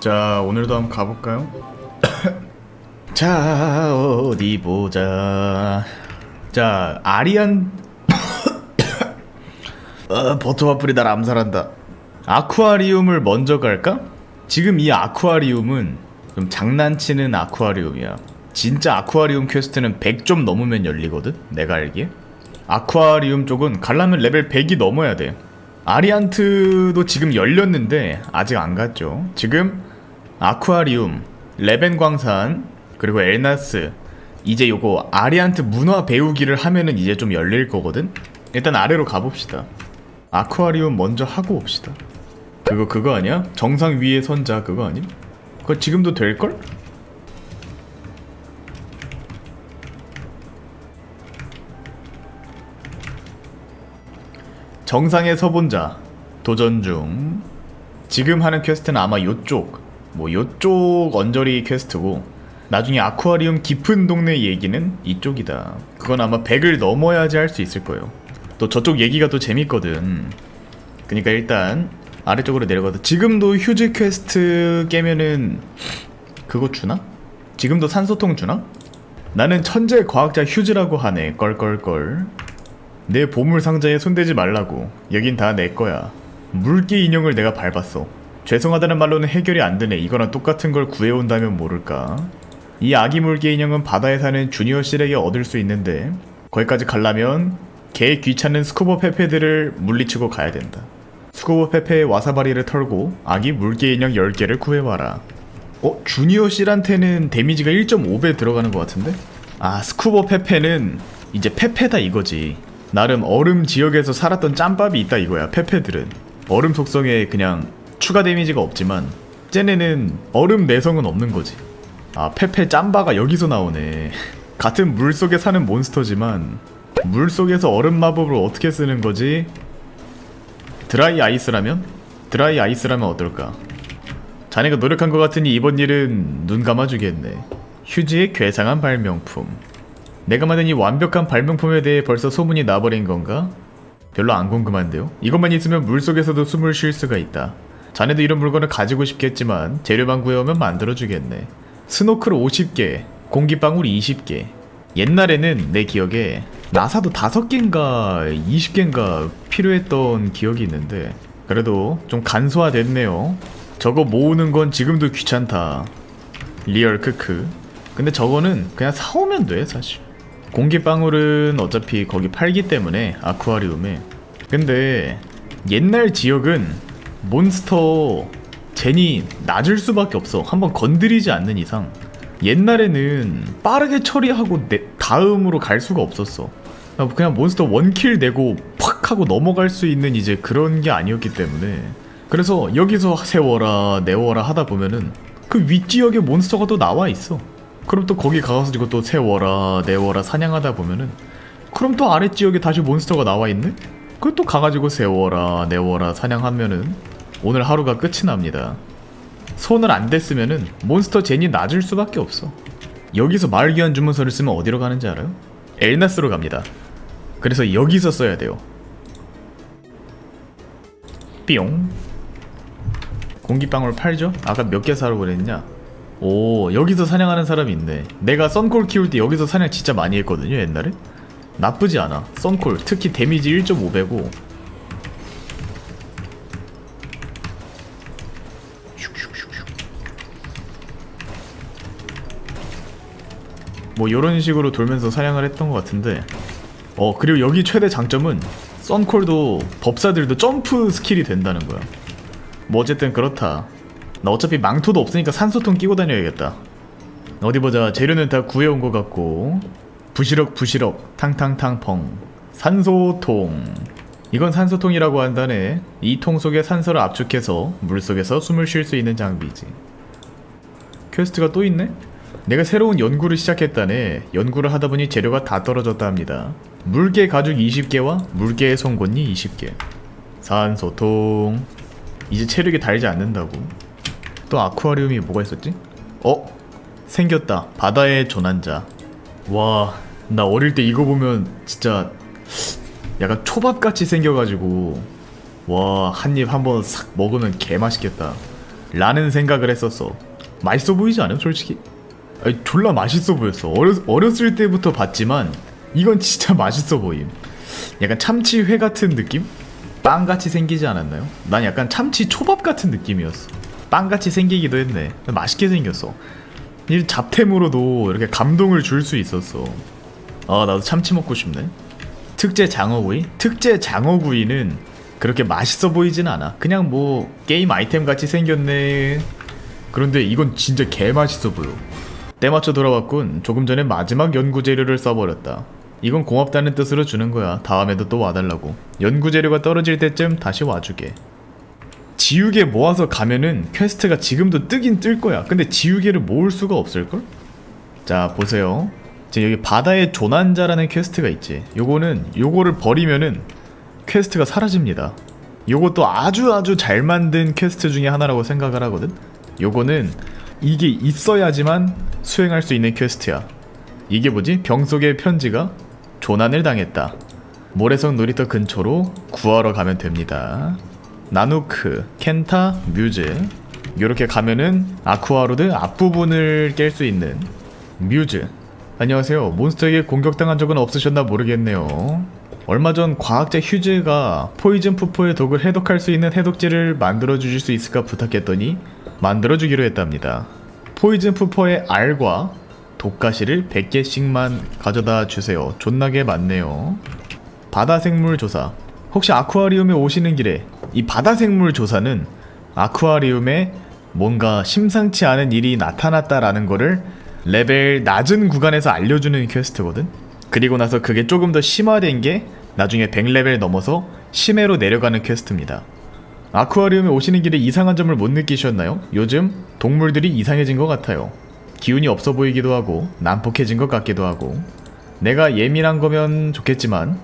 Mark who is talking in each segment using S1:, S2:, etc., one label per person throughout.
S1: 자 오늘도 한번 가볼까요? 자 어디 보자. 자 아리안 어, 버터와플이 날 암살한다. 아쿠아리움을 먼저 갈까? 지금 이 아쿠아리움은 좀 장난치는 아쿠아리움이야. 진짜 아쿠아리움 퀘스트는 100점 넘으면 열리거든 내가 알기에. 아쿠아리움 쪽은 가려면 레벨 100이 넘어야 돼. 아리안트도 지금 열렸는데 아직 안 갔죠. 지금 아쿠아리움, 레벤 광산, 그리고 엘나스 이제 요거 아리안트 문화 배우기를 하면은 이제 좀 열릴 거거든? 일단 아래로 가봅시다 아쿠아리움 먼저 하고 옵시다 그거 그거 아니야? 정상 위에 선자 그거 아님? 그거 지금도 될걸? 정상에 서본 자 도전 중 지금 하는 퀘스트는 아마 요쪽 뭐 요쪽 언저리 퀘스트고 나중에 아쿠아리움 깊은 동네 얘기는 이쪽이다. 그건 아마 100을 넘어야지 할 수 있을 거예요. 또 저쪽 얘기가 또 재밌거든. 그니까 일단 아래쪽으로 내려가도 지금도 휴즈 퀘스트 깨면은 그거 주나? 지금도 산소통 주나? 나는 천재 과학자 휴즈라고 하네. 껄껄껄. 내 보물 상자에 손대지 말라고. 여긴 다 내 거야. 물개 인형을 내가 밟았어 죄송하다는 말로는 해결이 안 되네. 이거랑 똑같은 걸 구해온다면 모를까? 이 아기 물개 인형은 바다에 사는 주니어 실에게 얻을 수 있는데 거기까지 가려면 개 귀찮은 스쿠버 페페들을 물리치고 가야 된다. 스쿠버 페페의 와사바리를 털고 아기 물개 인형 10개를 구해와라. 어? 주니어 실한테는 데미지가 1.5배 들어가는 것 같은데? 아 스쿠버 페페는 이제 페페다 이거지. 나름 얼음 지역에서 살았던 짬밥이 있다 이거야 페페들은. 얼음 속성에 그냥 추가 데미지가 없지만 쟤네는 얼음 내성은 없는 거지 아 페페 짬바가 여기서 나오네 같은 물 속에 사는 몬스터지만 물 속에서 얼음 마법을 어떻게 쓰는 거지? 드라이 아이스라면? 드라이 아이스라면 어떨까? 자네가 노력한 것 같으니 이번 일은 눈 감아주겠네 휴지의 괴상한 발명품 내가 만든 이 완벽한 발명품에 대해 벌써 소문이 나버린 건가? 별로 안 궁금한데요? 이것만 있으면 물속에서도 숨을 쉴 수가 있다. 자네도 이런 물건을 가지고 싶겠지만 재료만 구해오면 만들어주겠네. 스노클 50개, 공기방울 20개. 옛날에는 내 기억에 나사도 5개인가 20개인가 필요했던 기억이 있는데 그래도 좀 간소화됐네요. 저거 모으는 건 지금도 귀찮다. 리얼 크크. 근데 저거는 그냥 사오면 돼 사실. 공기방울은 어차피 거기 팔기 때문에 아쿠아리움에 근데 옛날 지역은 몬스터 젠이 낮을 수밖에 없어. 한번 건드리지 않는 이상 옛날에는 빠르게 처리하고 내 다음으로 갈 수가 없었어. 그냥 몬스터 원킬 내고 팍 하고 넘어갈 수 있는 이제 그런 게 아니었기 때문에. 그래서 여기서 세워라 내워라 하다 보면은 그 윗지역에 몬스터가 또 나와 있어. 그럼 또 거기 가가지고 또 세워라 내워라 사냥하다 보면은 그럼 또 아래 지역에 다시 몬스터가 나와 있네? 그또 가가지고 세워라 내워라 사냥하면은 오늘 하루가 끝이 납니다. 손을 안 댔으면은 몬스터 젠이 낮을 수밖에 없어. 여기서 말귀한 주문서를 쓰면 어디로 가는지 알아요? 엘나스로 갑니다. 그래서 여기서 써야 돼요. 삐용. 공기방울 팔죠? 아까 몇 개 사러 그랬냐? 오 여기서 사냥하는 사람이 있네 내가 썬콜 키울 때 여기서 사냥 진짜 많이 했거든요 옛날에 나쁘지 않아 썬콜 특히 데미지 1.5배고 뭐 요런 식으로 돌면서 사냥을 했던 것 같은데 어 그리고 여기 최대 장점은 썬콜도 법사들도 점프 스킬이 된다는 거야 뭐 어쨌든 그렇다 나 어차피 망토도 없으니까 산소통 끼고 다녀야겠다. 어디 보자. 재료는 다 구해온 것 같고 부시럭 부시럭 탕탕탕펑 산소통 이건 산소통이라고 한다네. 이 통 속에 산소를 압축해서 물 속에서 숨을 쉴 수 있는 장비지. 퀘스트가 또 있네? 내가 새로운 연구를 시작했다네. 연구를 하다 보니 재료가 다 떨어졌다 합니다. 물개 가죽 20개와 물개의 송곳니 20개. 산소통. 이제 체력이 달지 않는다고. 또 아쿠아리움이 뭐가 있었지? 어? 생겼다. 바다의 조난자. 와, 나 어릴 때 이거 보면 진짜 약간 초밥같이 생겨가지고 와, 한 입 한 번 싹 먹으면 개 맛있겠다. 라는 생각을 했었어 맛있어 보이지 않아요 솔직히? 아니, 졸라 맛있어 보였어. 어렸, 어렸을 때부터 봤지만 이건 진짜 맛있어 보임. 약간 참치회 같은 느낌? 빵같이 생기지 않았나요? 난 약간 참치 초밥 같은 느낌이었어. 빵같이 생기기도 했네. 맛있게 생겼어. 이 잡템으로도 이렇게 감동을 줄 수 있었어. 아 나도 참치 먹고 싶네. 특제 장어구이? 특제 장어구이는 그렇게 맛있어 보이진 않아. 그냥 뭐 게임 아이템 같이 생겼네. 그런데 이건 진짜 개 맛있어 보여 때맞춰 돌아왔군. 조금 전에 마지막 연구 재료를 써버렸다. 이건 고맙다는 뜻으로 주는 거야. 다음에도 또 와달라고. 연구 재료가 떨어질 때쯤 다시 와주게. 지우개 모아서 가면은 퀘스트가 지금도 뜨긴 뜰 거야. 근데 지우개를 모을 수가 없을걸? 자 보세요. 지금 여기 바다의 조난자라는 퀘스트가 있지. 요거는 요거를 버리면은 퀘스트가 사라집니다. 요것도 아주 아주 잘 만든 퀘스트 중에 하나라고 생각을 하거든. 요거는 이게 있어야지만 수행할 수 있는 퀘스트야. 이게 뭐지? 병 속의 편지가 조난을 당했다. 모래성 놀이터 근처로 구하러 가면 됩니다. 나누크, 켄타, 뮤즈. 요렇게 가면은 아쿠아로드 앞부분을 깰 수 있는 뮤즈. 안녕하세요. 몬스터에게 공격당한 적은 없으셨나 모르겠네요 얼마 전 과학자 휴즈가 포이즌 푸포의 독을 해독할 수 있는 해독제를 만들어 주실 수 있을까 부탁했더니 만들어 주기로 했답니다 포이즌 푸포의 알과 독가시를 100개씩만 가져다 주세요 존나게 많네요 바다 생물 조사. 혹시 아쿠아리움에 오시는 길에 이 바다 생물 조사는 아쿠아리움에 뭔가 심상치 않은 일이 나타났다라는 거를 레벨 낮은 구간에서 알려주는 퀘스트거든. 그리고 나서 그게 조금 더 심화된 게 나중에 100레벨 넘어서 심해로 내려가는 퀘스트입니다. 아쿠아리움에 오시는 길에 이상한 점을 못 느끼셨나요? 요즘 동물들이 이상해진 것 같아요. 기운이 없어 보이기도 하고 난폭해진 것 같기도 하고 내가 예민한 거면 좋겠지만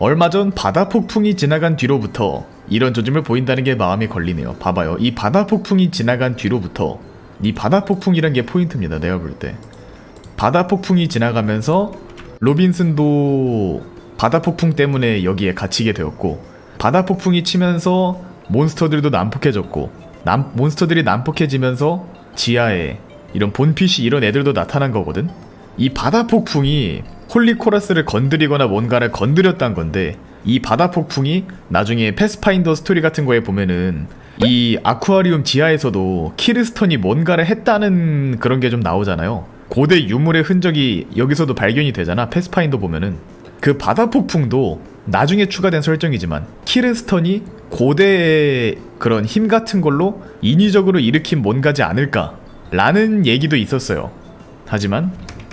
S1: 얼마 전 바다 폭풍이 지나간 뒤로부터 이런 조짐을 보인다는 게 마음이 걸리네요. 봐봐요. 이 바다 폭풍이 지나간 뒤로부터 이 바다 폭풍이란 게 포인트입니다. 내가 볼 때. 바다 폭풍이 지나가면서 로빈슨도 바다 폭풍 때문에 여기에 갇히게 되었고 바다 폭풍이 치면서 몬스터들도 난폭해졌고 남, 몬스터들이 난폭해지면서 지하에 이런 본핏이 이런 애들도 나타난 거거든. 이 바다 폭풍이 홀리코러스를 건드리거나 뭔가를 건드렸단 건데 이 바다 폭풍이 나중에 패스파인더 스토리 같은 거에 보면은 이 아쿠아리움 지하에서도 키르스턴이 뭔가를 했다는 그런 게 좀 나오잖아요. 고대 유물의 흔적이 여기서도 발견이 되잖아. 패스파인더 보면은 그 바다 폭풍도 나중에 추가된 설정이지만 키르스턴이 고대의 그런 힘 같은 걸로 인위적으로 일으킨 뭔가지 않을까라는 얘기도 있었어요. 하지만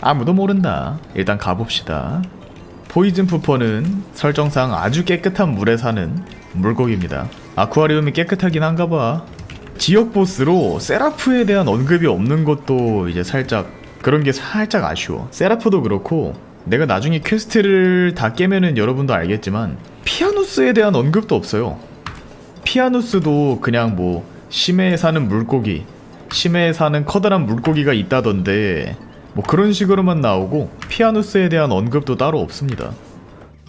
S1: 아무도 모른다. 일단 가봅시다. 포이즌 푸퍼는 설정상 아주 깨끗한 물에 사는 물고기입니다. 아쿠아리움이 깨끗하긴 한가 봐. 지역 보스로 세라프에 대한 언급이 없는 것도 이제 살짝 그런 게 살짝 아쉬워. 세라프도 그렇고 내가 나중에 퀘스트를 다 깨면은 여러분도 알겠지만 피아누스에 대한 언급도 없어요. 피아누스도 그냥 뭐 심해에 사는 물고기, 심해에 사는 커다란 물고기가 있다던데 뭐 그런 식으로만 나오고 피아누스에 대한 언급도 따로 없습니다.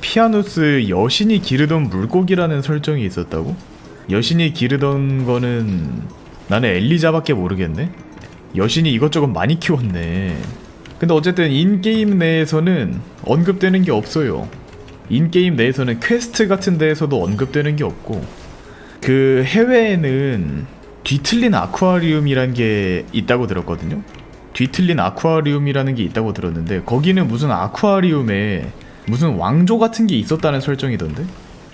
S1: 피아누스 여신이 기르던 물고기라는 설정이 있었다고? 여신이 기르던 거는 나는 엘리자밖에 모르겠네. 여신이 이것저것 많이 키웠네. 근데 어쨌든 인게임 내에서는 언급되는 게 없어요. 인게임 내에서는 퀘스트 같은 데에서도 언급되는 게 없고 그 해외에는 뒤틀린 아쿠아리움이란 게 있다고 들었거든요. 뒤틀린 아쿠아리움이라는 게 있다고 들었는데 거기는 무슨 아쿠아리움에 무슨 왕조 같은 게 있었다는 설정이던데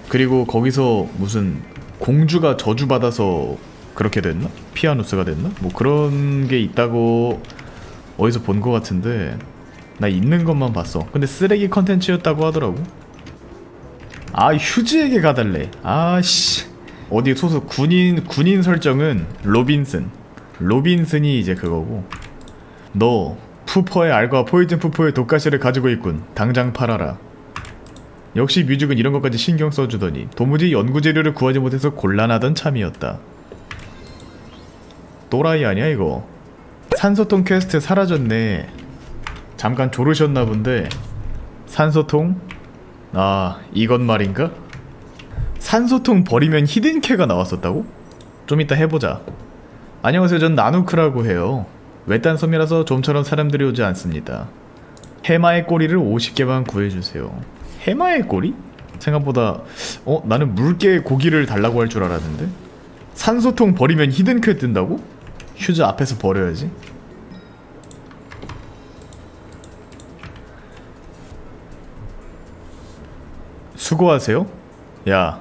S1: 그리고 거기서 무슨 공주가 저주받아서 그렇게 됐나? 피아누스가 됐나? 뭐 그런 게 있다고 어디서 본거 같은데 나 있는 것만 봤어 근데 쓰레기 컨텐츠였다고 하더라고 아 휴즈에게 가달래 아씨 어디 소속 군인 군인 설정은 로빈슨 로빈슨이 이제 그거고 너 푸퍼의 알과 포이즌 푸퍼의 독가시를 가지고 있군. 당장 팔아라. 역시 뮤직은 이런 것까지 신경 써주더니 도무지 연구 재료를 구하지 못해서 곤란하던 참이었다. 또라이 아니야 이거? 산소통 퀘스트 사라졌네. 잠깐 조르셨나 본데 산소통? 아 이건 말인가? 산소통 버리면 히든캐가 나왔었다고? 좀 이따 해보자. 안녕하세요. 전 나누크라고 해요. 외딴 섬이라서 좀처럼 사람들이 오지 않습니다. 해마의 꼬리를 50개만 구해주세요. 해마의 꼬리? 생각보다 어 나는 물개 고기를 달라고 할 줄 알았는데 산소통 버리면 히든크 뜬다고? 휴즈 앞에서 버려야지. 수고하세요. 야,